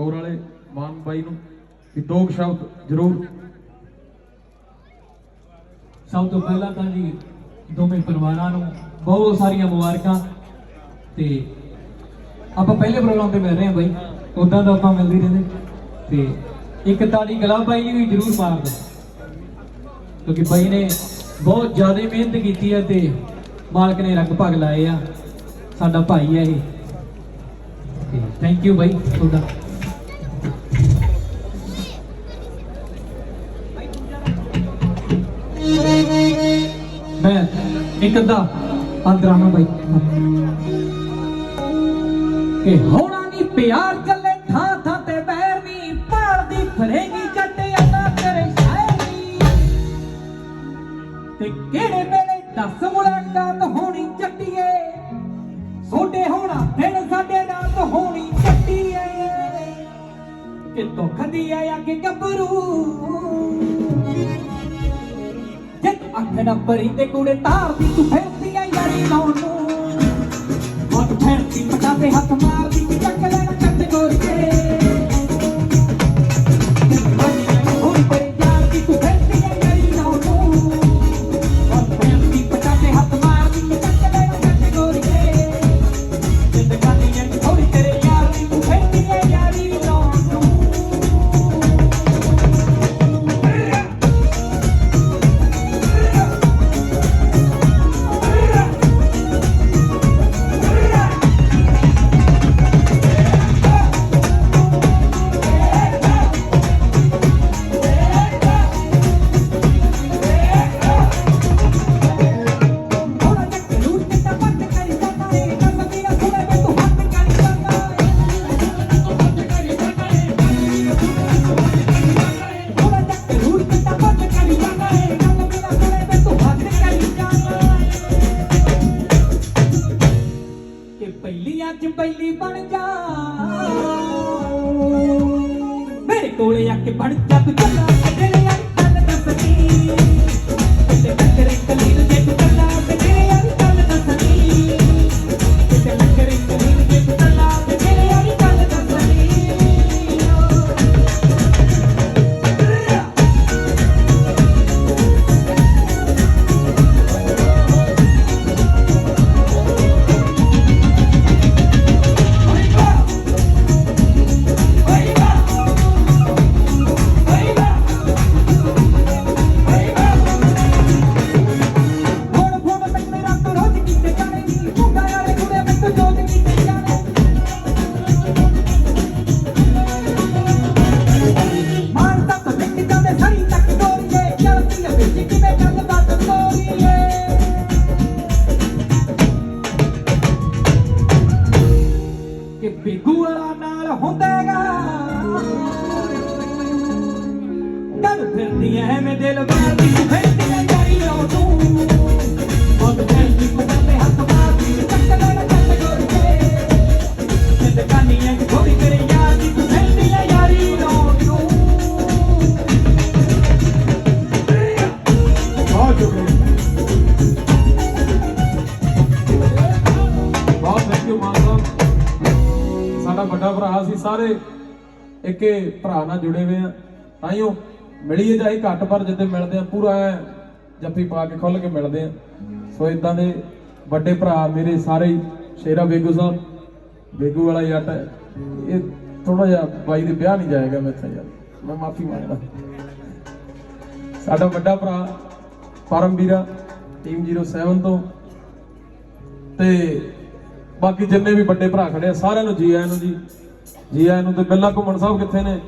Score ਵਾਲੇ ਮਾਨ ਬਾਈ ਨੂੰ ਕਿ ਦੋ ਸ਼ਬਦ ਜ਼ਰੂਰ। ਸਭ ਤੋਂ ਪਹਿਲਾਂ ਤਾਂ ਜੀ, ਦੋਵੇਂ ਪਰਿਵਾਰਾਂ ਨੂੰ ਬਹੁਤ ਸਾਰੀਆਂ ਮੁਬਾਰਕਾਂ ਤੇ ਆਪਾਂ ਪਹਿਲੇ ਪ੍ਰੋਗਰਾਮ ਤੇ ਮਿਲ ਰਹੇ ਹਾਂ ਬਾਈ। ਉਦਾਂ ਤਾਂ ਆਪਾਂ ਮਿਲਦੇ ਰਹਿੰਦੇ। ਤੇ ਇੱਕ ਤਾੜੀ ਗਲਾ ਬਾਈ ਨੂੰ ਵੀ ਜ਼ਰੂਰ ਮਾਰ ਦਿਓ। ਕਿਉਂਕਿ ਬਾਈ ਨੇ ਬਹੁਤ ਜ਼ਿਆਦਾ ਮਿਹਨਤ ਕੀਤੀ ਹੈ ਤੇ ਮਾਲਕ ਨੇ ਰੰਗ ਭਗ ਲਾਏ ਆ। ਸਾਡਾ ਭਾਈ ਹੈ ਇਹ। ਥੈਂਕ ਯੂ ਬਾਈ ਤੁਹਾਡਾ। ਮੈਂ ਇੱਕ ਅੱਧਾ ਅੰਦਰਾਨਾ ਬਾਈ। ਕਿ ਹੋਣਾ ਨਹੀਂ ਪਿਆਰ ਚੱਲੇ ਥਾਂ ਥਾਂ ਤੇ ਬੈਰ ਨਹੀਂ ਭਾਲਦੀ ਫਰੇਗੀ ਜੱਟ ਅੱਲਾ ਤੇਰੇ ਸ਼ਾਇਰੀ ਤੇ ਕਿਹੜੇ ਵੇਲੇ ਦਸ ਮੁਲਾਕਾਤ ਹੋਣੀ ਚੱਟੀਏ? ਸੋਡੇ ਹੋਣਾ ਦਿਨ ਸਾਡੇ ਨਾਲ ਹੋਣੀ ਚੱਟੀਏ। ਕਿ ਖੰਦੀ ਆ ਅੱਗੇ ਗੱਭਰੂ? ਜੇ ਭਰੀ ਤੇ ਕੂੜੇ ਤਾਰਦੀ, ਤੂੰ ਫਿਰਦੀ ਆ ਯਾਰੀ ਲਾਉਣ ਨੂੰ। ਬਹੁਤ ਫਿਰਦੀ, ਪਟਾ ਤੇ ਹੱਥ ਮਾਰਦੀ ਕਿ ਚੱਕ ਪਹਿਲੀ ਅੱਜ ਪਹਿਲੀ ਬਣ ਜਾ। ਮੇਰੇ ਕੋਲੇ ਆ ਕੇ ਬਣ ਜਾ ਤੂੰ ਚੱਲਾ ਕਿ ਬਿਗੂ ਵਾਲਾ ਨਾਲ ਹੁੰਦਾਗਾ। ਕਰ ਫਿਰਦੀ ਐ ਮੈਂ ਦਿਲ ਮਾਰਦੀ ਫਿਰਦੀ ਭਰਾ ਸੀ ਸਾਰੇ ਇੱਕੇ ਭਰਾ ਨਾਲ ਜੁੜੇ ਹੋਏ ਆ। ਤਾਈਓ ਮਿਲੀਏ ਚਾਹੇ ਘੱਟ ਪਰ ਜਿੱਦੇ ਮਿਲਦੇ ਆ, ਪੂਰਾ ਜੱਫੀ ਪਾ ਕੇ ਖੁੱਲ ਕੇ ਮਿਲਦੇ ਆ। ਸੋ ਇਦਾਂ ਦੇ ਵੱਡੇ ਭਰਾ ਮੇਰੇ ਸਾਰੇ ਸ਼ੇਰਾ ਬੇਗੂ ਸਾਹਿਬ, ਬੇਗੂ ਵਾਲਾ ਜੱਟ ਇਹ ਥੋੜਾ ਜਿਹਾ ਬਾਈ ਦੇ ਵਿਆਹ ਨਹੀਂ ਜਾਏਗਾ ਮੈਥੋਂ ਯਾਰ, ਮੈਂ ਮਾਫੀ ਮੰਗਦਾ। ਸਾਡਾ ਵੱਡਾ ਭਰਾ ਪਰਮ ਵੀਰਾ, ਟੀਮ 07 ਤੋਂ। ਤੇ ਬਾਕੀ ਜਿੰਨੇ ਵੀ ਵੱਡੇ ਭਰਾ ਖੜੇ ਆ, ਸਾਰਿਆਂ ਨੂੰ ਜੀ ਆਇਆਂ ਨੂੰ ਜੀ। ਜੀ ਆਇਆਂ ਨੂੰ ਤੇ ਬਿੱਲਾ ਘੁੰਮਣ ਸਾਹਿਬ ਕਿੱਥੇ ਨੇ?